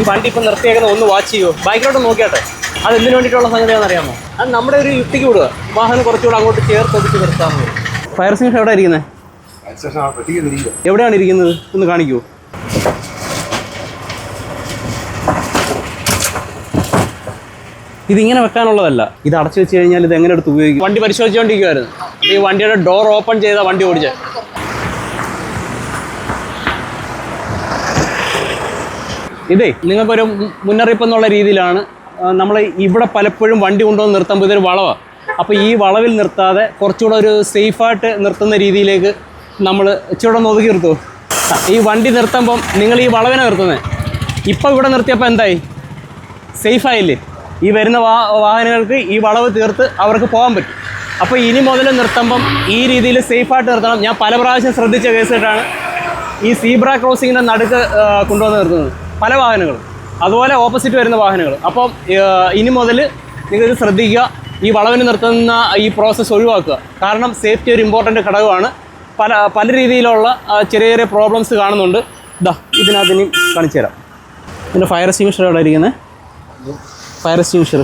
ഈ വണ്ടി ഇപ്പം നിർത്തിയേക്കുന്നത് ഒന്ന് വാച്ച് ചെയ്യുമോ ബൈക്കിലോട്ട് നോക്കിയാട്ടെ. അത് എന്തിനു വേണ്ടിയിട്ടുള്ള സംഗതിയാണെന്ന് അറിയാമോ? അത് നമ്മുടെ ഒരു യുക്തിക്ക് വിടുക. വാഹനം കുറച്ചുകൂടെ അങ്ങോട്ട് ചേർത്ത് ഒതുക്കി നിർത്താമെന്ന് ഫയർ സ്റ്റേഷൻ എവിടെ ഇരിക്കുന്നത് എവിടെയാണ് ഇരിക്കുന്നത്? ഒന്ന് കാണിക്കൂ. ഇതിങ്ങനെ വെക്കാനുള്ളതല്ല. ഇത് അടച്ചു വെച്ച് കഴിഞ്ഞാൽ ഇത് എങ്ങനെ എടുത്ത് ഉപയോഗിക്കും? വണ്ടി പരിശോധിച്ചുകൊണ്ടിരിക്കുവായിരുന്നു. അപ്പോൾ ഈ വണ്ടിയുടെ ഡോർ ഓപ്പൺ ചെയ്ത വണ്ടി ഓടിച്ചത് ഇതേ നിങ്ങൾക്കൊരു മുന്നറിയിപ്പ് എന്നുള്ള രീതിയിലാണ് നമ്മൾ ഇവിടെ പലപ്പോഴും വണ്ടി കൊണ്ടുവന്ന് നിർത്തുമ്പോൾ ഇതൊരു വളവാണ് അപ്പോൾ ഈ വളവിൽ നിർത്താതെ കുറച്ചുകൂടെ ഒരു സേഫായിട്ട് നിർത്തുന്ന രീതിയിലേക്ക് നമ്മൾ ഒന്ന് ഒതുക്കി നിർത്തുമോ ഈ വണ്ടി നിർത്തുമ്പം നിങ്ങൾ ഈ വളവിനെ നിർത്തുന്നത് ഇപ്പോൾ ഇവിടെ നിർത്തിയപ്പോൾ എന്തായി? സേഫായില്ലേ? ഈ വരുന്ന വാ വാഹനങ്ങൾക്ക് ഈ വളവ് തീർത്ത് അവർക്ക് പോകാൻ പറ്റും. അപ്പോൾ ഇനി മുതൽ നിർത്തുമ്പം ഈ രീതിയിൽ സേഫായിട്ട് നിർത്തണം. ഞാൻ പല പ്രാവശ്യം ശ്രദ്ധിച്ച കേസിട്ടാണ് ഈ സീബ്ര ക്രോസിങ്ങിന്റെ നടുക്ക് കൊണ്ടുവന്ന് നിർത്തുന്നത്. പല വാഹനങ്ങളും. അതുപോലെ ഓപ്പോസിറ്റ് വരുന്ന വാഹനങ്ങൾ. അപ്പം ഇനി മുതൽ നിങ്ങൾ ശ്രദ്ധിക്കുക. ഈ വളവിന് നിർത്തുന്ന ഈ പ്രോസസ്സ് ഒഴിവാക്കുക. കാരണം സേഫ്റ്റി ഒരു ഇമ്പോർട്ടന്റ് ഘടകമാണ്. പല പല രീതിയിലുള്ള ചെറിയ ചെറിയ പ്രോബ്ലംസ് കാണുന്നുണ്ട്. ഇതാ ഇതിനകത്ത് ഇനി കാണിച്ചു തരാം. ഇതിന്റെ ഫയർ എക്സ്റ്റിങ്ഷർ എവിടെ ഇരിക്കുന്നത് fire extinguisher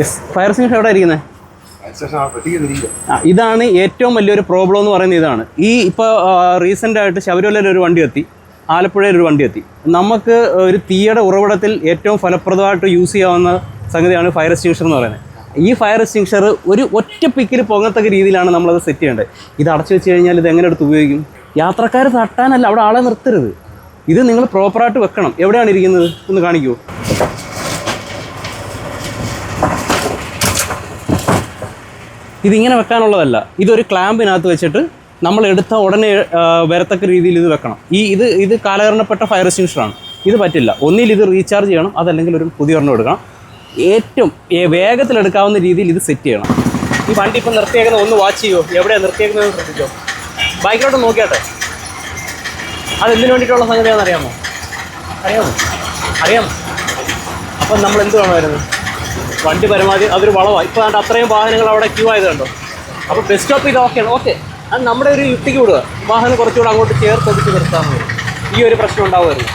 yes fire extinguisher എവിടെ ഇരിക്കുന്നത് ഇതാണ് ഏറ്റവും വലിയൊരു പ്രോബ്ലം എന്ന് പറയുന്നത് ഇതാണ്. ഈ ഇപ്പോൾ റീസെന്റ് ആയിട്ട് ശബരിമലയിൽ ഒരു വണ്ടി എത്തി ആലപ്പുഴയിൽ ഒരു വണ്ടി എത്തി. നമുക്ക് ഒരു തീയുടെ ഉറവിടത്തിൽ ഏറ്റവും ഫലപ്രദമായിട്ട് യൂസ് ചെയ്യാവുന്ന സംഗതിയാണ് ഫയർ എക്സ്റ്റിങ്ഷർ എന്ന് പറയുന്നത്. ഈ ഫയർ എക്സ്റ്റിങ്ഷർ ഒരു ഒറ്റ പിക്കിൽ പൊങ്ങത്തക്ക രീതിയിലാണ് നമ്മളത് സെറ്റ് ചെയ്യേണ്ടത്. ഇത് അടച്ചു വെച്ച് കഴിഞ്ഞാൽ ഇത് എങ്ങനെ എടുത്ത് ഉപയോഗിക്കും? യാത്രക്കാർ തട്ടാനല്ല അവിടെ ആളെ നിർത്തരുത്. ഇത് നിങ്ങൾ പ്രോപ്പറായിട്ട് വെക്കണം. എവിടെയാണ് ഇരിക്കുന്നത്? ഒന്ന് കാണിക്കൂ ഇതിങ്ങനെ വെക്കാനുള്ളതല്ല. ഇതൊരു ക്ലാമ്പിനകത്ത് വെച്ചിട്ട് നമ്മൾ എടുത്ത ഉടനെ വരത്തക്ക രീതിയിൽ ഇത് വെക്കണം. ഈ ഇത് ഇത് കാലഹരണപ്പെട്ട ഫയർ എക്സ്റ്റിങ്ഷറാണ് ഇത് പറ്റില്ല. ഒന്നിൽ ഇത് റീചാർജ് ചെയ്യണം അതല്ലെങ്കിൽ ഒരു പുതിയ ഒരെണ്ണം എടുക്കണം. ഏറ്റവും വേഗത്തിലെടുക്കാവുന്ന രീതിയിൽ ഇത് സെറ്റ് ചെയ്യണം. ഈ വണ്ടി ഇപ്പം നിർത്തിയേക്കുന്നത് ഒന്ന് വാച്ച് ചെയ്യുമോ എവിടെയാണ് നിർത്തിയേക്കുന്നത് ശ്രദ്ധിച്ചോ? ബൈക്കിലോട്ട് നോക്കിയാട്ടെ. അത് എന്തിനു വേണ്ടിയിട്ടുള്ള സംഗതിയാണെന്ന് അറിയാമോ? അറിയാമോ? അറിയാമോ? അപ്പം നമ്മൾ എന്ത് വേണമായിരുന്നു? വണ്ടി പരമാവധി അതൊരു വളവാണ് ഇപ്പോൾ അതിന്റെ അത്രയും വാഹനങ്ങൾ അവിടെ ക്യൂ ആയത് അപ്പോൾ ബസ് സ്റ്റോപ്പ് ഇത് ഓക്കെയാണ് ഓക്കെ അത് നമ്മുടെ ഒരു യുക്തിക്ക് വിടുക. വാഹനം കുറച്ചുകൂടെ അങ്ങോട്ട് ചേർത്ത് ഒതുക്കി നിർത്താൻ മതി ഈ ഒരു പ്രശ്നം ഉണ്ടാവുമായിരുന്നു.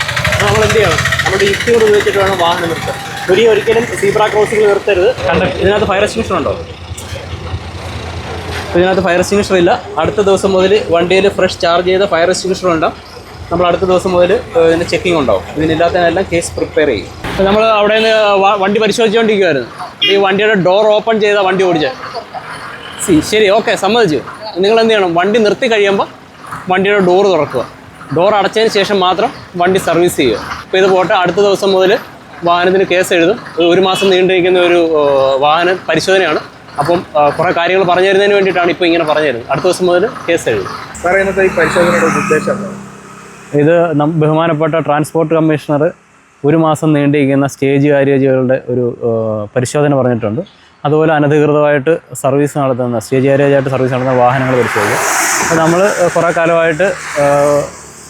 നമ്മൾ എന്ത് ചെയ്യണം? നമ്മുടെ യുക്തി കൂടെ ഉപയോഗിച്ചിട്ട് വേണം വാഹനം നിർത്താൻ. ഒരു ഒരിക്കലും സീബ്ര ക്രോസിംഗ് നിർത്തരുത്. കണ്ട? ഇതിനകത്ത് ഫയർ എക്സ്റ്റിങ്ഷൻ ഉണ്ടോ? ഇതിനകത്ത് ഫയർ എക്സ്റ്റിങ്ഷൻ ഇല്ല. അടുത്ത ദിവസം മുതൽ വണ്ടിയിൽ ഫ്രഷ് ചാർജ് ചെയ്ത ഫയർ എക്സ്റ്റിങ്ഷൻ ഉണ്ടാവും നമ്മൾ അടുത്ത ദിവസം മുതൽ ഇതിന്റെ ചെക്കിംഗ് ഉണ്ടാവും. ഇതിനില്ലാത്തതിനെല്ലാം കേസ് പ്രിപ്പയർ ചെയ്യും. നമ്മൾ അവിടെ നിന്ന് വണ്ടി പരിശോധിച്ചുകൊണ്ടിരിക്കുമായിരുന്നു അപ്പോൾ ഈ വണ്ടിയുടെ ഡോർ ഓപ്പൺ ചെയ്ത വണ്ടി ഓടിച്ചത് സി ശരി ഓക്കെ സമ്മതിച്ചു. നിങ്ങൾ എന്ത് ചെയ്യണം? വണ്ടി നിർത്തി കഴിയുമ്പോൾ വണ്ടിയുടെ ഡോർ തുറക്കുക. ഡോർ അടച്ചതിന് ശേഷം മാത്രം വണ്ടി സർവീസ് ചെയ്യുക. അപ്പോൾ ഇത് പോട്ട് അടുത്ത ദിവസം മുതൽ വാഹനത്തിന് കേസ് എഴുതും. ഒരു മാസം നീണ്ടിരിക്കുന്ന ഒരു വാഹന പരിശോധനയാണ്. അപ്പം കുറേ കാര്യങ്ങൾ പറഞ്ഞു തരുന്നതിന് വേണ്ടിയിട്ടാണ് ഇപ്പോൾ ഇങ്ങനെ പറഞ്ഞു തരുന്നത്. അടുത്ത ദിവസം മുതൽ കേസ് എഴുതും. സാറേ ഇന്നത്തെ ഈ പരിശോധനയുടെ ഉദ്ദേശം ഇത് ബഹുമാനപ്പെട്ട ട്രാൻസ്പോർട്ട് കമ്മീഷണർ ഒരു മാസം നീണ്ടിരിക്കുന്ന സ്റ്റേജ് കാര്യേജുകളുടെ ഒരു പരിശോധന പറഞ്ഞിട്ടുണ്ട്. അതുപോലെ അനധികൃതമായിട്ട് സർവീസ് നടത്തുന്ന സ്റ്റേജ് കാര്യേജായിട്ട് സർവീസ് നടത്തുന്ന വാഹനങ്ങൾ പരിശോധിക്കുക അപ്പോൾ നമ്മൾ കുറേ കാലമായിട്ട്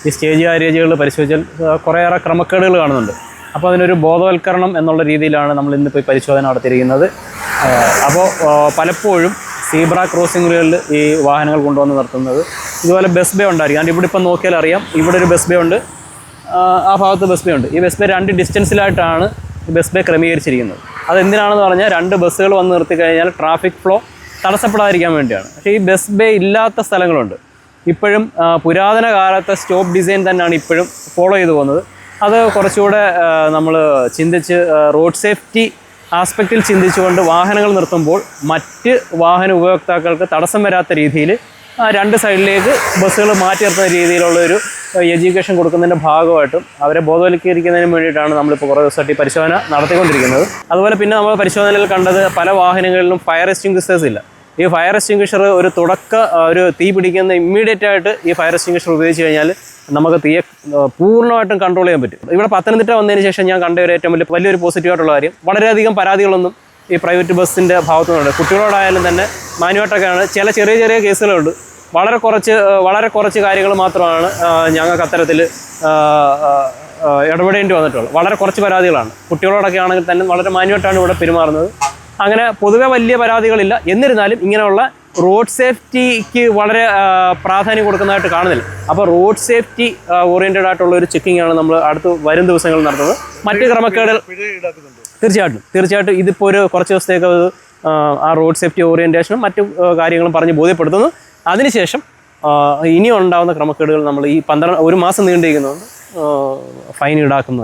ഈ സ്റ്റേജ് കാര്യേജുകൾ പരിശോധിച്ചാൽ കുറേയേറെ ക്രമക്കേടുകൾ കാണുന്നുണ്ട്. അപ്പോൾ അതിനൊരു ബോധവൽക്കരണം എന്നുള്ള രീതിയിലാണ് നമ്മൾ ഇന്നിപ്പോൾ ഈ പരിശോധന നടത്തിയിരിക്കുന്നത്. അപ്പോൾ പലപ്പോഴും സീബ്ര ക്രോസിങ്ങുകളിൽ ഈ വാഹനങ്ങൾ കൊണ്ടുവന്ന് നിർത്തുന്നത്. ഇതുപോലെ ബസ് ബേ ഉണ്ടായിരിക്കും. കാരണം ഇവിടെ ഇപ്പം നോക്കിയാൽ അറിയാം ഇവിടെ ഒരു ബസ് ബേ ഉണ്ട്. ആ, ഭാഗത്ത് ബസ് ബേ ഉണ്ട്. ഈ ബസ് ബേ രണ്ട് ഡിസ്റ്റൻസിലായിട്ടാണ് ബസ് ബേ ക്രമീകരിച്ചിരിക്കുന്നത്. അതെന്തിനാണെന്ന് പറഞ്ഞാൽ രണ്ട് ബസ്സുകൾ വന്ന് നിർത്തി കഴിഞ്ഞാൽ ട്രാഫിക് ഫ്ലോ തടസ്സപ്പെടാതിരിക്കാൻ വേണ്ടിയാണ്. പക്ഷേ ഈ ബസ് ബേ ഇല്ലാത്ത സ്ഥലങ്ങളുണ്ട്. ഇപ്പോഴും പുരാതന കാലത്തെ സ്റ്റോപ്പ് ഡിസൈൻ തന്നെയാണ് ഇപ്പോഴും ഫോളോ ചെയ്തു പോകുന്നത്. അത് കുറച്ചുകൂടെ നമ്മൾ ചിന്തിച്ച് റോഡ് സേഫ്റ്റി ആസ്പെക്റ്റിൽ ചിന്തിച്ചുകൊണ്ട് വാഹനങ്ങൾ നിർത്തുമ്പോൾ മറ്റ് വാഹന ഉപയോക്താക്കൾക്ക് തടസ്സം വരാത്ത രീതിയിൽ രണ്ട് സൈഡിലേക്ക് ബസ്സുകൾ മാറ്റി നിർത്തുന്ന രീതിയിലുള്ള ഒരു എഡ്യൂക്കേഷൻ കൊടുക്കുന്നതിന്റെ ഭാഗമായിട്ടും അവരെ ബോധവൽക്കരിക്കുന്നതിന് വേണ്ടിയിട്ടാണ് നമ്മളിപ്പോൾ കുറേ ദിവസമായിട്ട് ഈ പരിശോധന നടത്തിക്കൊണ്ടിരിക്കുന്നത്. അതുപോലെ പിന്നെ നമ്മൾ പരിശോധനയിൽ കണ്ടത് പല വാഹനങ്ങളിലും ഫയർ എക്സ്റ്റിങ്ക്വിഷേഴ്സ് ഇല്ല. ഈ ഫയർ എക്സ്റ്റിംഗ്വിഷർ ഒരു തുടക്ക ഒരു തീ പിടിക്കുന്ന ഇമ്മീഡിയറ്റ് ആയിട്ട് ഈ ഫയർ എക്സ്റ്റിംഗ്വിഷർ ഉപയോഗിച്ച് കഴിഞ്ഞാൽ നമുക്ക് തീയെ പൂർണമായിട്ടും കൺട്രോൾ ചെയ്യാൻ പറ്റും. ഇവിടെ പത്തനംതിട്ട വന്നതിന് ശേഷം ഞാൻ കണ്ട ഒരു ഏറ്റവും വലിയ വലിയൊരു പോസിറ്റീവായിട്ടുള്ള കാര്യം വളരെയധികം പരാതികളൊന്നും ഈ പ്രൈവറ്റ് ബസ്സിന്റെ ഭാഗത്തുനിന്നുണ്ട്. കുട്ടികളോടായാലും തന്നെ മാനുവായിട്ടൊക്കെയാണ് ചില ചെറിയ ചെറിയ കേസുകളുണ്ട്. വളരെ കുറച്ച് വളരെ കുറച്ച് കാര്യങ്ങൾ മാത്രമാണ് ഞങ്ങൾക്ക് അത്തരത്തിൽ ഇടപെടേണ്ടി വന്നിട്ടുള്ളത്. വളരെ കുറച്ച് പരാതികളാണ്. കുട്ടികളോടൊക്കെ ആണെങ്കിൽ തന്നെ വളരെ മാന്യമായിട്ടാണ് ഇവിടെ പെരുമാറുന്നത്. അങ്ങനെ പൊതുവെ വലിയ പരാതികളില്ല. എന്നിരുന്നാലും ഇങ്ങനെയുള്ള റോഡ് സേഫ്റ്റിക്ക് വളരെ പ്രാധാന്യം കൊടുക്കുന്നതായിട്ട് കാണുന്നില്ല. അപ്പോൾ റോഡ് സേഫ്റ്റി ഓറിയന്റഡ് ആയിട്ടുള്ള ഒരു ചെക്കിംഗ് ആണ് നമ്മൾ അടുത്ത് വരും ദിവസങ്ങളിൽ നടത്തുന്നത്. മറ്റ് ക്രമക്കേടുകൾ തീർച്ചയായിട്ടും തീർച്ചയായിട്ടും ഇതിപ്പോൾ ഒരു കുറച്ച് ദിവസത്തേക്ക് ആ, റോഡ് സേഫ്റ്റി ഓറിയന്റേഷനും മറ്റു കാര്യങ്ങളും പറഞ്ഞ് ബോധ്യപ്പെടുത്തുന്നു. അതിനുശേഷം ഇനി ഉണ്ടാകുന്ന ക്രമക്കേടുകൾ നമ്മൾ ഈ പന്ത്രണ്ട് ഒരു മാസം നീണ്ടിരിക്കുന്നതുകൊണ്ട് ഫൈൻ ഈടാക്കുന്നതായിരിക്കും.